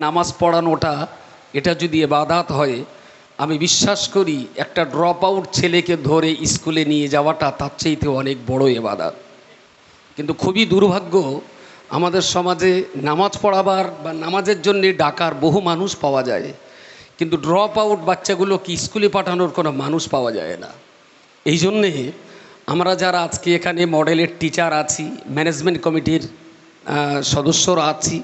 নামাজ পড়ানোটা, এটা যদি এবাদাত হয়, আমি বিশ্বাস করি একটা ড্রপ আউট ছেলেকে ধরে স্কুলে নিয়ে যাওয়াটা তার চাইতে অনেক বড় এবাদাত। কিন্তু খুবই দুর্ভাগ্য, আমাদের সমাজে নামাজ পড়াবার বা নামাজের জন্য ডাকার বহু মানুষ পাওয়া যায়। কিন্তু ড্রপ আউট বাচ্চাগুলোকে স্কুলে পাঠানোর কোনো মানুষ পাওয়া যায় না। এই জন্যে আমরা যারা আজকে এখানে মডেলের টিচার আছি ম্যানেজমেন্ট কমিটির সদস্যরা আছি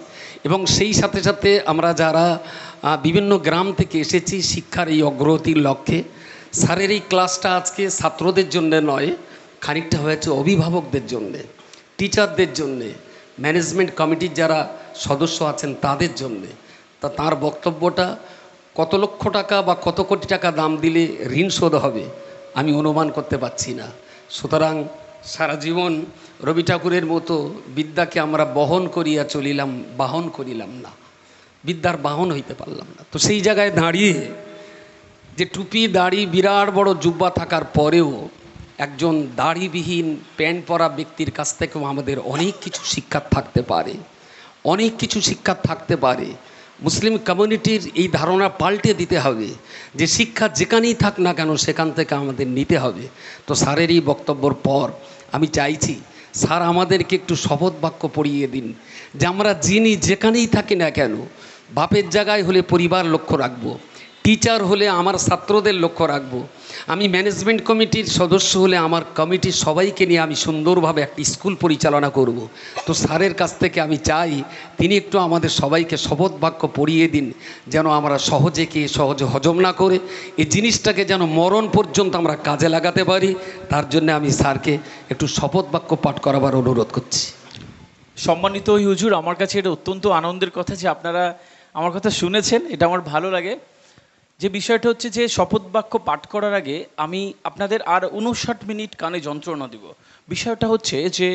এবং সেই সাথে সাথে আমরা যারা বিভিন্ন গ্রাম থেকে এসেছি শিক্ষার এই অগ্রগতির লক্ষ্যে, স্যারের এই ক্লাসটা আজকে ছাত্রদের জন্যে নয়, খানিকটা হয়েছে অভিভাবকদের জন্যে, টিচারদের জন্যে, ম্যানেজমেন্ট কমিটির যারা সদস্য আছেন তাদের জন্যে। তা তার বক্তব্যটা কত লক্ষ টাকা বা কত কোটি টাকা দাম দিলে ঋণ শোধ হবে, আমি অনুমান করতে পারছি না। সুতরাং সারা জীবন রবি ঠাকুরের মতো বিদ্যাকে আমরা বহন করিয়া চলিলাম, বাহন করিলাম না। বিদ্যার বাহন হইতে পারলাম না। তো সেই জায়গায় দাঁড়িয়ে যে টুপি, দাড়ি, বিরাট বড় জুব্বা থাকার পরেও একজন দাড়িবিহীন, প্যান্ট পরা ব্যক্তির কাছ থেকেও আমাদের অনেক কিছু শিক্ষা থাকতে পারে। অনেক কিছু শিক্ষা থাকতে পারে। মুসলিম কমিউনিটির এই ধারণা পাল্টে দিতে হবে যে শিক্ষা যেখানেই থাক না কেন, সেখান থেকে আমাদের নিতে হবে। তো স্যারের এই বক্তব্যর পর আমি চাইছি, স্যার, আমাদেরকে একটু শপথ বাক্য পড়িয়ে দিন যে আমরা যিনি যেখানেই থাকি না কেন, বাপের জায়গায় হলে পরিবার লক্ষ্য রাখব। টিচার হলে আমার ছাত্রদের লক্ষ্য রাখব। আমি ম্যানেজমেন্ট কমিটির সদস্য হলে আমার কমিটির সবাইকে নিয়ে আমি সুন্দরভাবে একটি স্কুল পরিচালনা করব। তো স্যারের কাছ থেকে আমি চাই, তিনি একটু আমাদের সবাইকে শপথ বাক্য পড়িয়ে দিন, যেন আমরা সহজে কে সহজে হজম না করে, এই জিনিসটাকে যেন মরণ পর্যন্ত আমরা কাজে লাগাতে পারি। তার জন্য আমি স্যারকে একটু শপথ বাক্য পাঠ করাবার অনুরোধ করছি। সম্মানিত হুজুর, আমার কাছে এটা অত্যন্ত আনন্দের কথা যে আপনারা আমার কথা শুনেছেন, এটা আমার ভালো লাগে। যে বিষয়টা হচ্ছে যে শপথ বাক্য পাঠ করার আগে আমি আপনাদের আর উনষাট মিনিট কানে যন্ত্রণা দিব। বিষয়টা হচ্ছে যে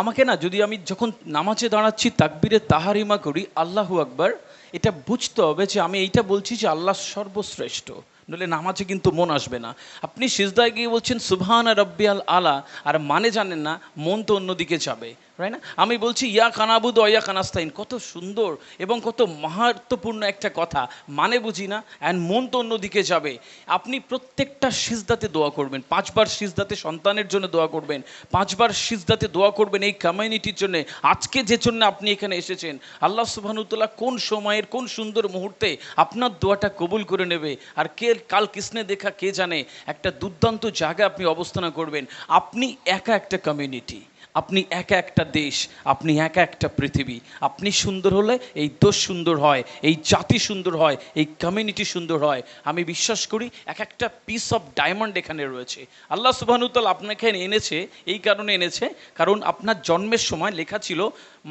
আমাকে না, যদি আমি যখন নামাজে দাঁড়াচ্ছি, তাকবিরে তাহারিমা করি, আল্লাহু আকবার, এটা বুঝতে হবে যে আমি এইটা বলছি যে আল্লাহ সর্বশ্রেষ্ঠ। নইলে নামাজে কিন্তু মন আসবে না। আপনি সিজদায় গিয়ে বলছেন, সুবহান রব্বিয়াল আলা আর মানে জানেন না, মন তো অন্যদিকে যাবে। রাই না? আমি বলছি ইয়া কানাবুদ ইয়া কানাস্তাইন কত সুন্দর এবং কত মাহাত্মপূর্ণ একটা কথা। মানে বুঝি না? অ্যান্ড মন তো অন্যদিকে যাবে। আপনি প্রত্যেকটা সিজদাতে দোয়া করবেন। পাঁচবার সিজদাতে সন্তানের জন্য দোয়া করবেন। পাঁচবার সিজদাতে দোয়া করবেন এই কমিউনিটির জন্য। আজকে যে জন্য আপনি এখানে এসেছেন, আল্লাহ সুবহানুতলা কোন সময়ের, কোন সুন্দর মুহূর্তে আপনার দোয়াটা কবুল করে নেবে। আর কে, কাল কৃষ্ণে দেখা কে জানে? একটা দুর্দান্ত জায়গায় আপনি অবস্থান করবেন। আপনি একা একটা কমিউনিটি আপনি এক একটা দেশ, আপনি এক একটা পৃথিবী। আপনি সুন্দর হলে এই দোষ সুন্দর হয়, এই জাতি সুন্দর হয়, এই কমিউনিটি সুন্দর হয়। আমি বিশ্বাস করি এক একটা পিস অফ ডায়মন্ড এখানে রয়েছে। আল্লাহ সুবাহানুতাল আপনাকে এনেছে, এই কারণে এনেছে। কারণ আপনার জন্মের সময় লেখা ছিল,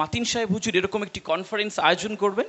মাতিন সাহেব হুজুর এরকম একটি কনফারেন্স আয়োজন করবেন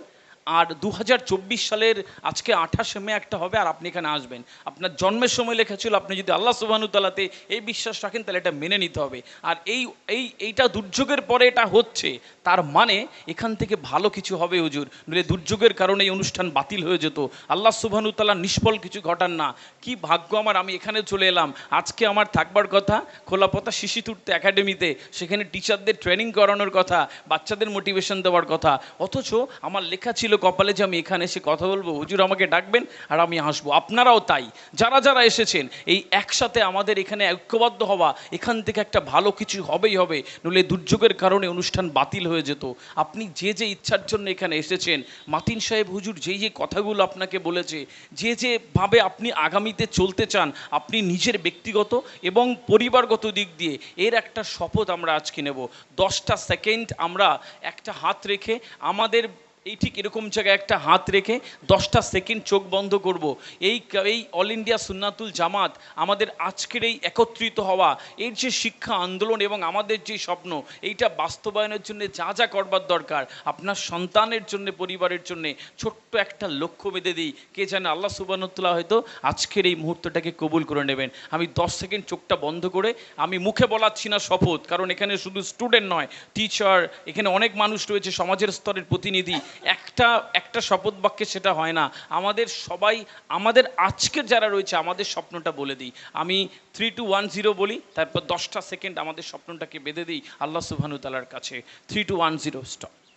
আর দু হাজার চব্বিশ সালের আজকে আঠাশে মে একটা হবে, আর আপনি এখানে আসবেন। আপনার জন্মের সময় লেখা ছিল আপনি যদি আল্লাহ সুবাহনুতালাতে এই বিশ্বাস রাখেন, তাহলে এটা মেনে নিতে হবে। আর এই এই, এইটা দুর্যোগের পরে এটা হচ্ছে, তার মানে এখান থেকে ভালো কিছু হবে, হুজুর। নইলে দুর্যোগের কারণে এই অনুষ্ঠান বাতিল হয়ে যেত। আল্লাহ সুবাহনুতালা নিষ্ফল কিছু ঘটান না। কি ভাগ্য আমার, আমি এখানে চলে এলাম। আজকে আমার থাকবার কথা, খোলাপথা শিশিতুর্তে একাডেমিতে, সেখানে টিচারদের ট্রেনিং করানোর কথা, বাচ্চাদের মোটিভেশন দেওয়ার কথা। অথচ আমার লেখা ছিল কপালে যে আমি এখানে এসে কথা বলব, হুজুর আমাকে ডাকবেন আর আমি আসব। আপনারাও তাই। যারা যারা এসেছেন, এই একসাথে আমাদের এখানে ঐক্যবদ্ধ হওয়া, এখান থেকে একটা ভালো কিছু হবেই হবে, নইলে দুর্যোগের কারণে অনুষ্ঠান বাতিল হয়ে যেত। আপনি যে যে ইচ্ছার জন্য এখানে এসেছেন, মাতিন সাহেব হুজুর যেই যে কথাগুলো আপনাকে বলেছে, যে যে ভাবে আপনি আগামীতে চলতে চান, আপনি নিজের ব্যক্তিগত এবং পরিবারগত দিক দিয়ে এর একটা শপথ আমরা আজকে নেব। দশটা সেকেন্ড আমরা একটা হাত রেখে আমাদের এই ঠিক এরকম জায়গায় একটা হাত রেখে দশটা সেকেন্ড চোখ বন্ধ করব। এই এই অল ইন্ডিয়া সুন্নাতুল জামাত আমাদের আজকের এই একত্রিত হওয়া, এর যে শিক্ষা আন্দোলন এবং আমাদের যে স্বপ্ন, এইটা বাস্তবায়নের জন্য যা যা করবার দরকার, আপনার সন্তানের জন্য, পরিবারের জন্য, ছোট্ট একটা লক্ষ্য বেঁধে দিই। কে জানে আল্লাহ সুবানতুল্লাহ হয়তো আজকের এই মুহূর্তটাকে কবুল করে নেবেন। আমি দশ সেকেন্ড চোখটা বন্ধ করে, আমি মুখে বলাচ্ছি না শপথ, কারণ এখানে শুধু স্টুডেন্ট নয় টিচার এখানে অনেক মানুষ রয়েছে, সমাজের স্তরের প্রতিনিধি। একটা একটা শপথ বাক্যে সেটা হয় না। আমাদের সবাই, আমাদের আজকের যারা রয়েছে, আমাদের স্বপ্নটা বলে দিই। আমি থ্রি টু ওয়ান জিরো বলি, তারপর দশটা সেকেন্ড আমাদের স্বপ্নটাকে বেঁধে দিই আল্লাহ সুবহানু তালার কাছে। Three two one zero stop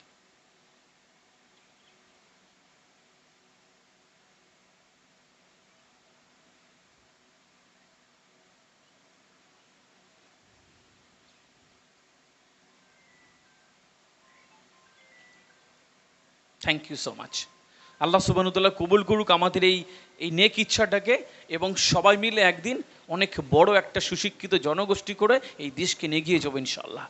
thank you so much আল্লাহ সুবানুতাল্লাহ কবুল করুক আমাদের এই এই নেক ইচ্ছাটাকে এবং সবাই মিলে একদিন অনেক বড় একটা সুশিক্ষিত জনগোষ্ঠী করে এই দেশকে নেগিয়ে যাব ইনশাল্লাহ